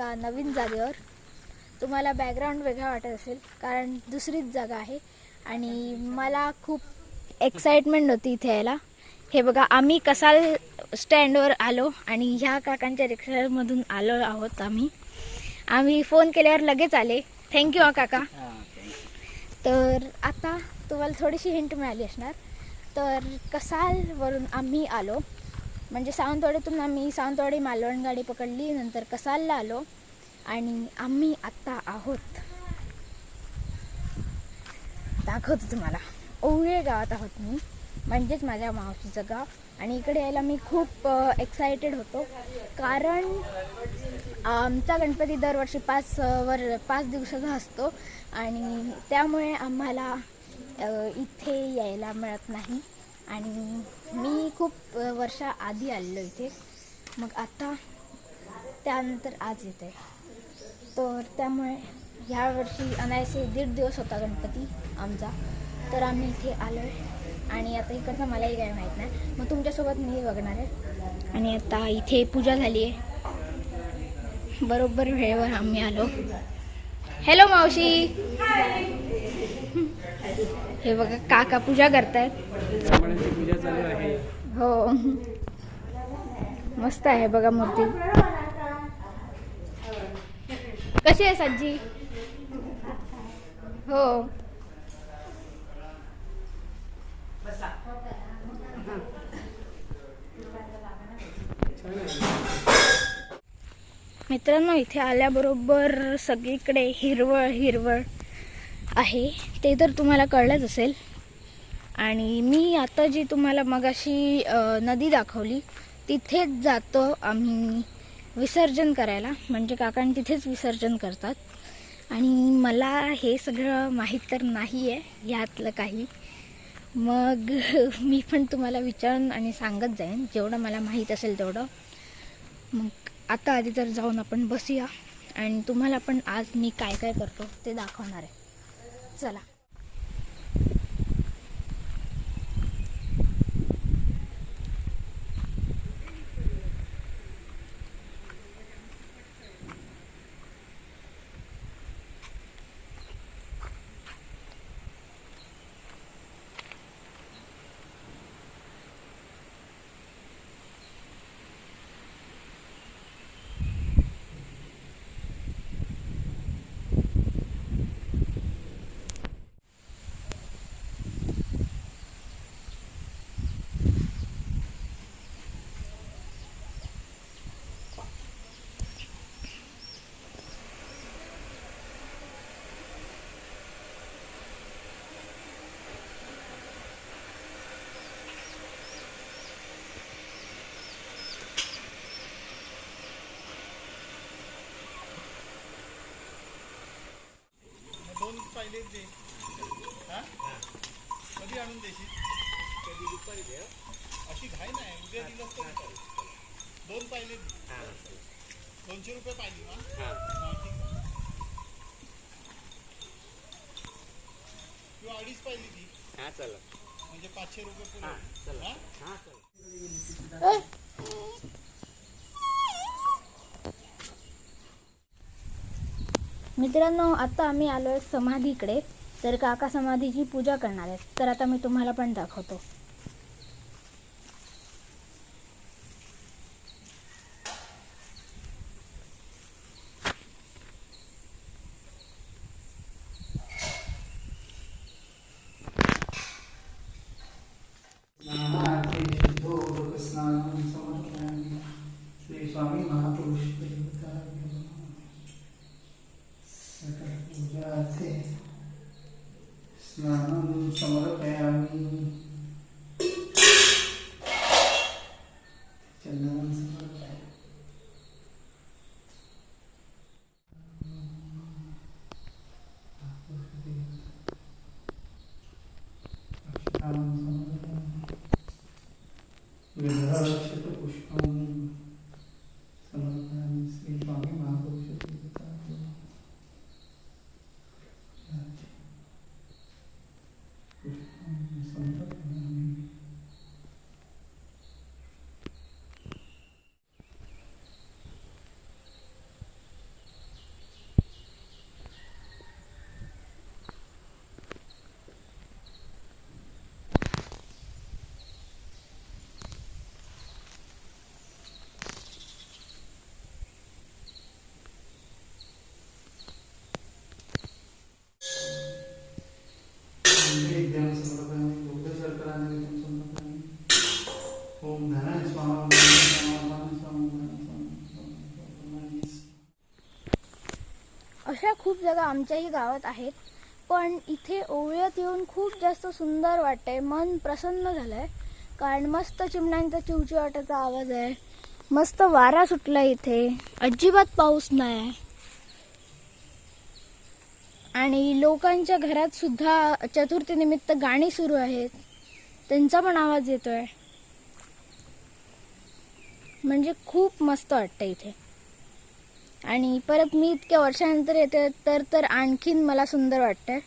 एका नवीन जागेवर तुम्हाला बॅकग्राऊंड वेगळा वाटत असेल कारण दुसरीच जागा आहे. आणि मला खूप एक्साइटमेंट होती इथे यायला. हे बघा आम्ही कसाल स्टँडवर आलो आणि ह्या काकांच्या रिक्षामधून आलो आहोत आम्ही. आम्ही फोन केल्यावर लगेच आले. थँक्यू हा काका. तर आता तुम्हाला थोडीशी हिंट मिळाली असणार. तर कसालवरून आम्ही आलो. म्हणजे सावंतवाडीतून आम्ही सावंतवाडी मालवण गाडी पकडली नंतर कसालला आलो. आणि आम्ही आत्ता आहोत. दाखवतो तुम्हाला. ओवळे गावात आहोत मी. म्हणजेच माझ्या मावशीचं गाव. आणि इकडे यायला मी खूप एक्सायटेड होतो. कारण आमचा गणपती दरवर्षी पाच वर पाच दिवसाचा असतो. आणि त्यामुळे आम्हाला इथे यायला मिळत नाही. आणि मी खूप वर्षा आधी आलेलो इथे. मग आता त्यानंतर आज येते. तर त्यामुळे ह्या वर्षी अनायसे दीड दिवस होता गणपती आमचा. तर आम्ही इथे आलो आहे आणि आता इकडचं मलाही काय माहीत नाही. मग तुमच्यासोबत मी बघणार आहे. आणि आता इथे पूजा झाली आहे. बरोबर वेळेवर आम्ही आलो. हॅलो मावशी. हे बघा काका पूजा करतायत. ब्राह्मणांची पूजा चालू आहे. हो. मस्त आहे बघा मूर्ती. कशी आहे सज्जी? हो. मित्रांनो इथे आल्याबरोबर सगळीकडे हिरवळ हिरवळ आहे. ते तर तुम्हाला कळलंच असेल. आणि मी आता जी तुम्हाला मगाशी नदी दाखवली तिथेच जातो आम्ही. विसर्जन करायला. म्हणजे काकांनी तिथेच विसर्जन करतात. आणि मला हे सगळं माहीत तर नाही आहे ह्यातलं काही. मग मी पण तुम्हाला विचारून आणि सांगत जाईन. जेवढं मला माहीत असेल तेवढं. मग आता आधी तर जाऊन आपण बसूया. आणि तुम्हाला पण आज मी काय काय करतो ते दाखवणार आहे. चला. पाहिले दे हा? कधी आणून देशील? कधी दुपारी दे अशी घाई नाही. उद्या दिलं तर. दोन पाहिले दे. दोनशे रुपये पाहिजे ना हा. किंवा अडीच पाहिली ती. हा चला. म्हणजे पाचशे रुपये पुढे. हा, चला. हा? हा चला. मित्रांनो आता आम्ही आलो आहे समाधीकडे. तर काका समाधीची पूजा करणार आहेत. तर आता मी तुम्हाला पण दाखवतो. acho que é foi अशा खूप जागा आमच्याही गावात आहेत पण इथे ओवळ्यात येऊन खूप जास्त सुंदर वाटतंय मन प्रसन्न झालंय. कारण मस्त चिमण्यांचा चिवचिवाटाचा आवाज आहे मस्त वारा सुटला इथे अजिबात पाऊस नाही. आणि लोकांच्या घरात सुद्धा चतुर्थीनिमित्त गाणी सुरू आहेत. त्यांचा पण आवाज येतोय. म्हणजे खूप मस्त वाटतं इथे. आणि परत मी इतक्या वर्षानंतर येते तर तर आणखीन मला सुंदर वाटतंय.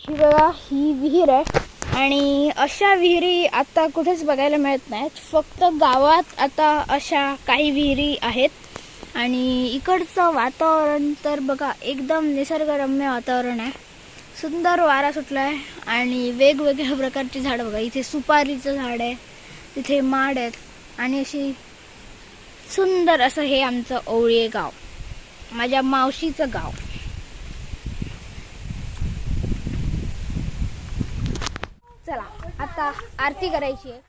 ही बघा ही विहीर आहे. आणि अशा विहिरी आता कुठेच बघायला मिळत नाहीत. फक्त गावात आता अशा काही विहिरी आहेत. आणि इकडचं वातावरण तर बघा एकदम निसर्गरम्य वातावरण आहे. सुंदर वारा सुटला आहे आणि वेगवेगळ्या प्रकारची झाडं बघा इथे सुपारीचं झाड आहे तिथे माड आहेत. आणि अशी सुंदर असं हे आमचं ओवळे गाव. माझ्या मावशीचं गाव. चला आता आरती करायची आहे.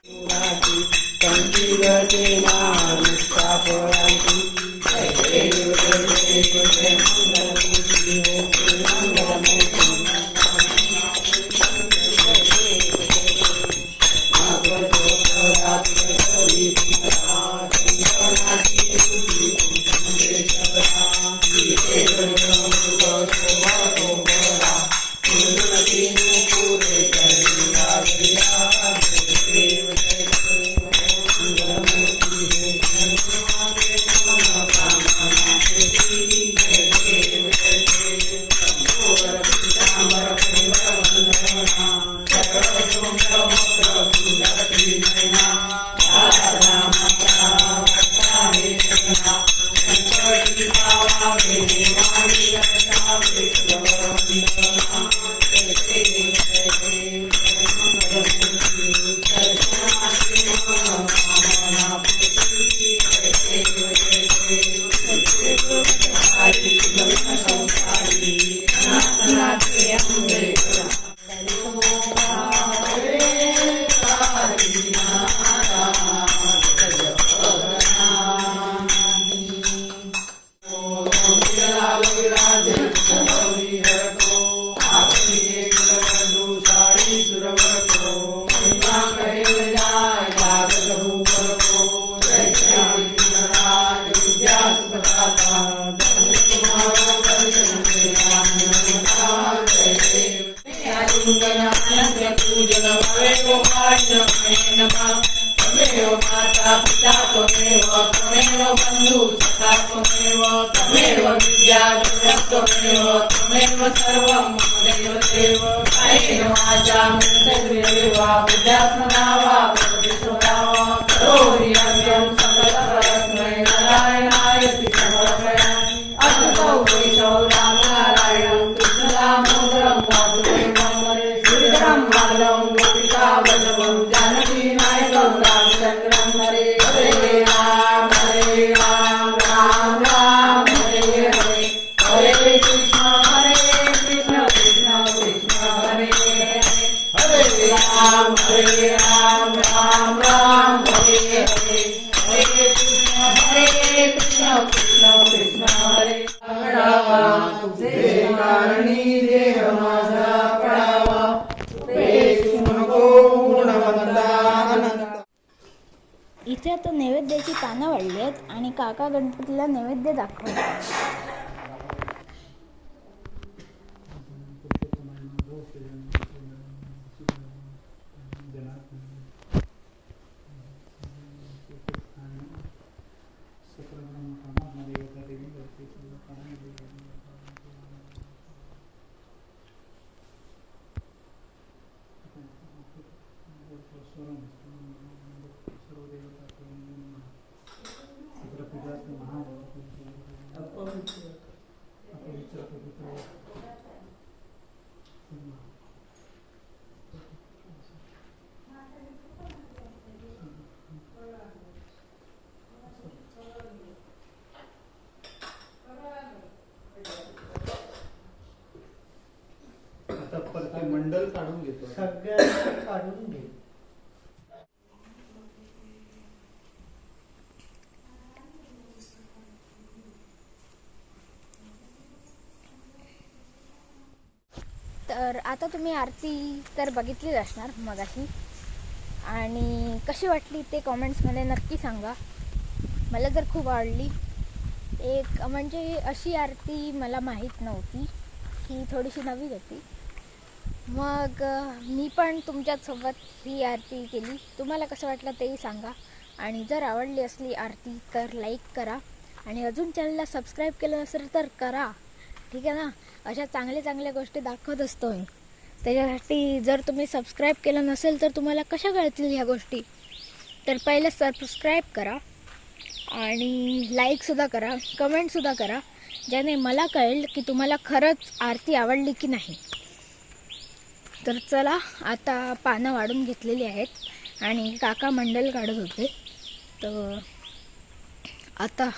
Hallelujah. आता नैवेद्याची पानं वाढली आहेत आणि काका गणपतीला नैवेद्य दाखवतात. तर आता तुम्ही आरती तर बघितलीच असणार मगाशी. आणि कशी वाटली ते कॉमेंट्समध्ये नक्की सांगा. मला तर खूप आवडली. एक म्हणजे अशी आरती मला माहीत नव्हती. ही थोडीशी नवीन होती. मग मी पण तुमच्यासोबत ही आरती केली. तुम्हाला कसं वाटलं तेही सांगा. आणि जर आवडली असली आरती तर लाईक करा. आणि अजून चॅनलला सबस्क्राईब केलं नसेल तर करा. ठीक आहे ना? अशा चांगल्या चांगल्या गोष्टी दाखवत असतो मी त्याच्यासाठी जर तुम्ही सबस्क्राईब केलं नसेल तर तुम्हाला कशा कळतील ह्या गोष्टी? तर पहिले सबस्क्राईब करा आणि लाईकसुद्धा करा कमेंटसुद्धा करा ज्याने मला कळेल की तुम्हाला खरंच आरती आवडली की नाही. तर चला आता पानं वाढून घेतलेली आहेत आणि काका मंडल काढत होते. तर आता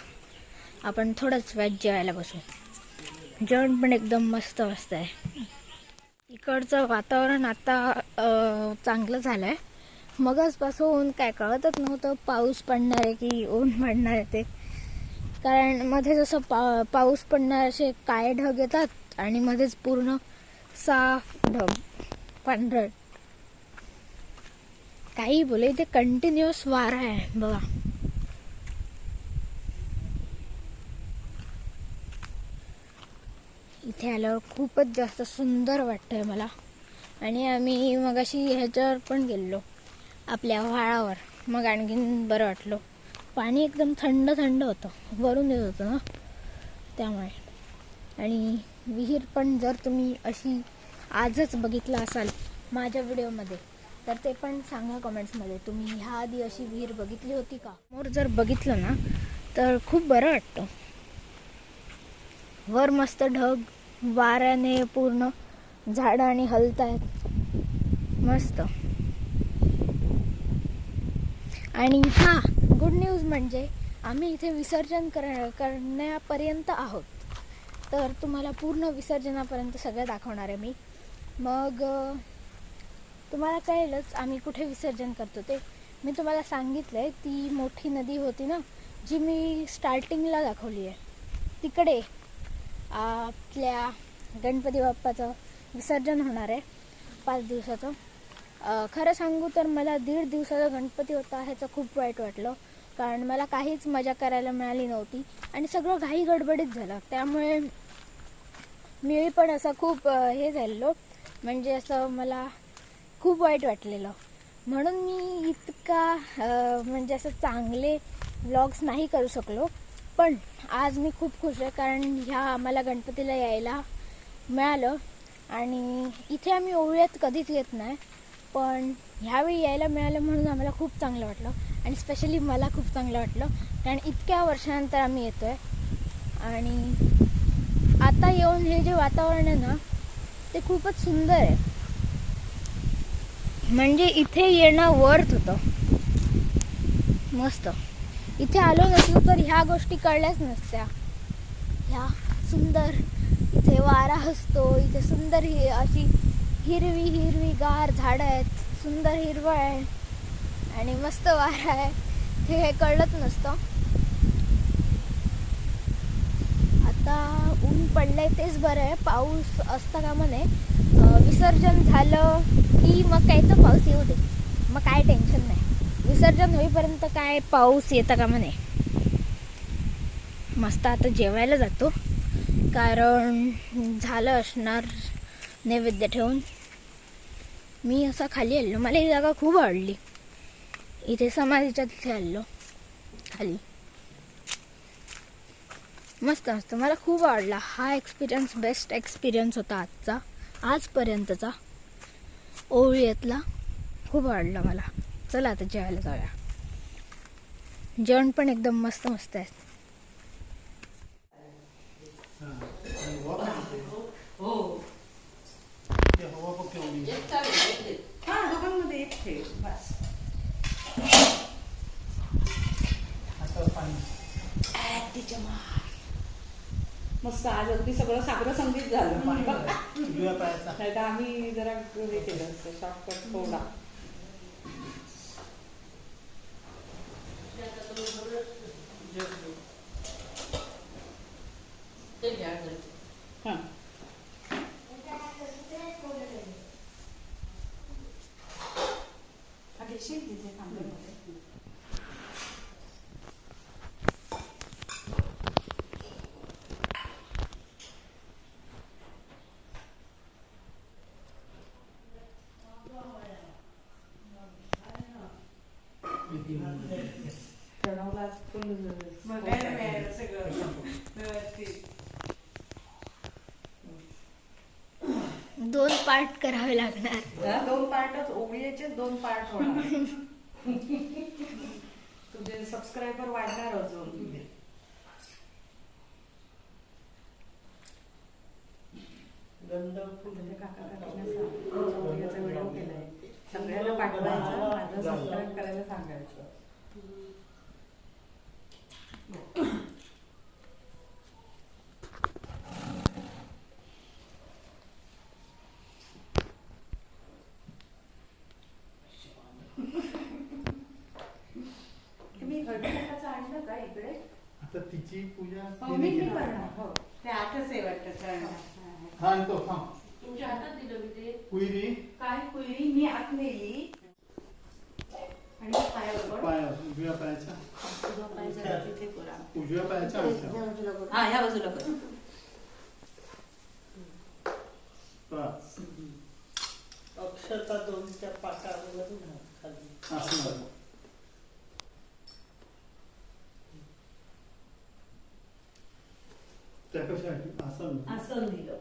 आपण थोडंच व्याज जेवायला बसू. जेवण पण एकदम मस्त मस्त आहे. इकडचं वातावरण आता चांगलं झालं आहे मगचपासून काय कळतच नव्हतं पाऊस पडणार आहे की ऊन पडणार आहे ते. कारण मध्ये जसं पा पाऊस पडणार असे काय ढग येतात आणि मध्येच पूर्ण साफ ढग पांढरट. काही बोले इथे कंटिन्युअस वारा आहे बघा. इथे आल्यावर खूपच जास्त सुंदर वाटतंय मला. आणि आम्ही मग अशी ह्याच्यावर पण गेलो आपल्या व्हाळावर. मग आणखीन बरं वाटलं. पाणी एकदम थंड थंड होतं. वरून येत होतं ना? त्यामुळे. आणि विहीर पण जर तुम्ही अशी आजच बघितला असाल माझ्या व्हिडिओमध्ये तर ते पण सांगा कमेंट्समध्ये. तुम्ही ह्या आधी अशी विहीर बघितली होती का? समोर जर बघितलं ना तर खूप बरं वाटतं. वर मस्त ढग वाऱ्याने पूर्ण झाडं आणि हलत आहेत मस्त. आणि हा गुड न्यूज म्हणजे आम्ही इथे विसर्जन कर करण्यापर्यंत आहोत. तर तुम्हाला पूर्ण विसर्जनापर्यंत सगळं दाखवणार आहे मी. मग तुम्हाला कळेलच आम्ही कुठे विसर्जन करतो ते. मी तुम्हाला सांगितलं आहे ती मोठी नदी होती ना जी मी स्टार्टिंगला दाखवली आहे. तिकडे आपल्या गणपती बाप्पाचं विसर्जन होणार आहे पाच दिवसाचं. खरं सांगू तर मला दीड दिवसाचा गणपती होता ह्याचं खूप वाईट वाटलं. कारण मला काहीच मजा करायला मिळाली नव्हती आणि सगळं घाई गडबडीत झालं. त्यामुळे मी पण असं खूप हे झालेलो. म्हणजे असं मला खूप वाईट वाटलेलं. म्हणून मी इतका म्हणजे असं चांगले व्लॉग्स नाही करू शकलो. पण आज मी खूप खुश आहे कारण ह्या आम्हाला गणपतीला यायला मिळालं. आणि इथे आम्ही ओवळ्यात कधीच येत नाही पण ह्यावेळी यायला मिळालं म्हणून आम्हाला खूप चांगलं वाटलं. आणि स्पेशली मला खूप चांगलं वाटलं कारण इतक्या वर्षानंतर आम्ही येतो आहे आणि आता येऊन हे जे वातावरण आहे ना ते खूपच सुंदर आहे. म्हणजे इथे येणं वर्थ होतं. मस्त. इथे आलो नसलो तर ह्या गोष्टी कळल्याच नसत्या. ह्या सुंदर इथे वारा असतो इथे सुंदर ही अशी हिरवी हिरवी गार झाडं आहेत सुंदर हिरवळ आहे आणि मस्त वारा आहे. ते हे कळलंच नसतं. आता ऊन पडलंय तेच बरं आहे. पाऊस असता कामा नये विसर्जन झालं की मग काय तर पाऊस येऊ दे. मग काय टेन्शन नाही. विसर्जन होईपर्यंत काय पाऊस येता का म्हणे? मस्त आता जेवायला जातो. कारण झालं असणार नैवेद्य ठेवून. मी असा खाली आलो मला ही जागा खूप आवडली. इथे समाधीच्या तिथे आलो खाली. मस्त मस्त. मला खूप आवडला. हा एक्सपिरियन्स बेस्ट एक्सपिरियन्स होता आजचा. आजपर्यंतचा. ओवळीतला खूप आवडला मला. चला आता जेवायला जाऊया. जेवण पण एकदम मस्त मस्त आहे. मस्त आज अगदी सगळं सागर संगीत झालं. पायाचा नाहीतर आम्ही जरा हे केलं असतं शॉर्टकट थोडा हां प्रणवला आज full बघायला मिळालं सगळं व्यवस्थित दोन पार्ट करावे लागणार. हा, दोन पार्टच ओळीचे दोन पार्ट होणार. तुझे सबस्क्रायबर वाढणार अजून. गंध फुल तुझ्या काका काकींना सांग. ओळीचा व्हिडिओ केलाय. सगळ्यांना पाठवायचं माझं सबस्क्राईब करायला सांगायचं. का इकडे? आता तिची पूजा हो. करणार हो. ते आठच आहे वाटतं करणं हा आणि तो हा तुमच्या हातात दिलं मी ते. कुईरी काय कुळी मी आत नेली. आणि पायावर. पाया उजव्या पायाच्या. तिथे करा उजव्या पायाच्या अंगठ्यावर. हा ह्या बाजूला कर. बस. अक्षता दोनच्या पाकावरून खाली. असं झालं. त्या कशासाठी असं असं दिलं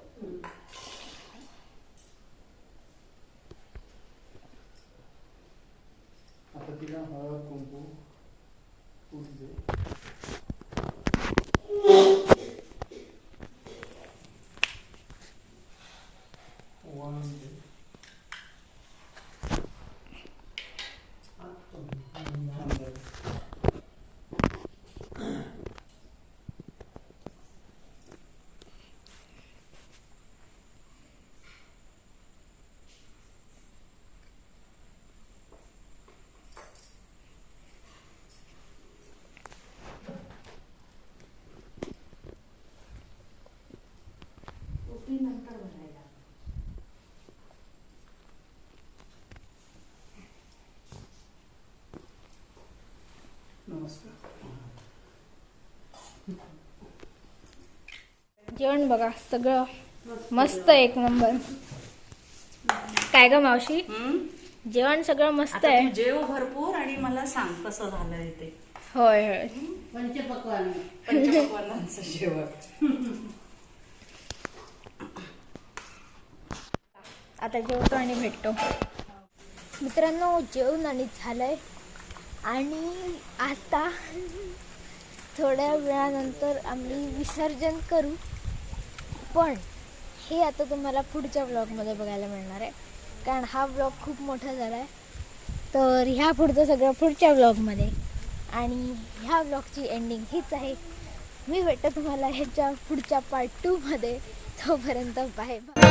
आता तिला हळद कुंकू फूल दे जेवण बघा सगळं मस्त एक नंबर. काय ग मावशी? जेवण सगळं मस्त आहे. जेव भरपूर आणि मला सांग कसं झालंय ते. होय होय. पंचपक्वान पंचपक्वानांचं जेवण. आता जेवतो आणि भेटतो. मित्रांनो जेवण आणि झालंय. आणि आता थोड्या वेळानंतर आम्ही विसर्जन करू. पण हे आता तुम्हाला पुढच्या ब्लॉगमध्ये बघायला मिळणार आहे. कारण हा ब्लॉग खूप मोठा झाला आहे. तर ह्या पुढचं सगळं पुढच्या ब्लॉगमध्ये आणि ह्या ब्लॉगची एंडिंग हीच आहे. मी भेटतो तुम्हाला ह्याच्या पुढच्या पार्ट टूमध्ये तोपर्यंत बाय बाय